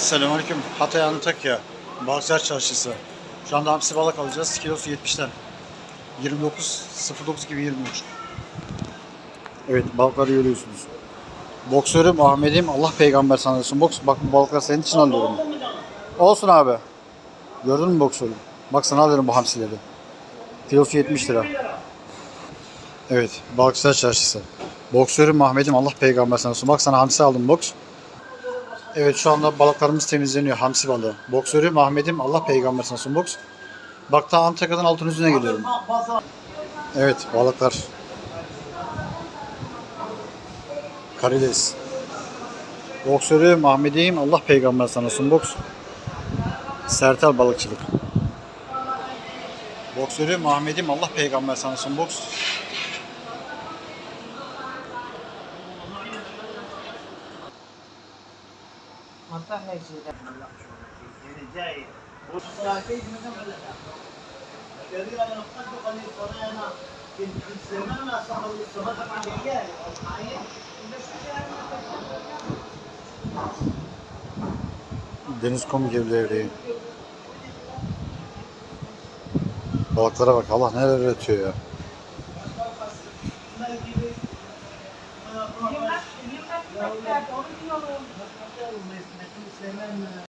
Selamünaleyküm. Hatay Antakya. Balıkçılar Çarşısı. Şu anda hamsi balık alacağız. Kilosu 70'ten. 29.09 gibi 23. Evet balıkları görüyorsunuz. Boksörüm Ahmet'im Allah peygamber sanıyorsun. Boks bak bu balıklar senin için alıyorum. Olsun abi. Gördün mü boksörüm? Bak sana alıyorum bu hamsileri. Kilosu 70 lira. Evet balıkçılar çarşısı. Boksörüm Ahmet'im Allah peygamber sanıyorsun. Bak sana hamsi aldım boks. Evet şu anda balıklarımız temizleniyor. Hamsi balığı. Boksörüm Ahmet'im Allah peygamber sanıyorsun boks. Bak ta Antakya'dan altın yüzüne geliyorum. Evet balıklar. Karides. Boksörüm Ahmet'im Allah peygamber sanıyorsun boks. Sertel balıkçılık. Boksörüm Ahmet'im Allah peygamber sanıyorsun boks. yapmaktan ne şeyden geleceği. Bu Deniz kum. Balıklara bak Allah neler üretiyor ya. Yemek yemek onu diyorum.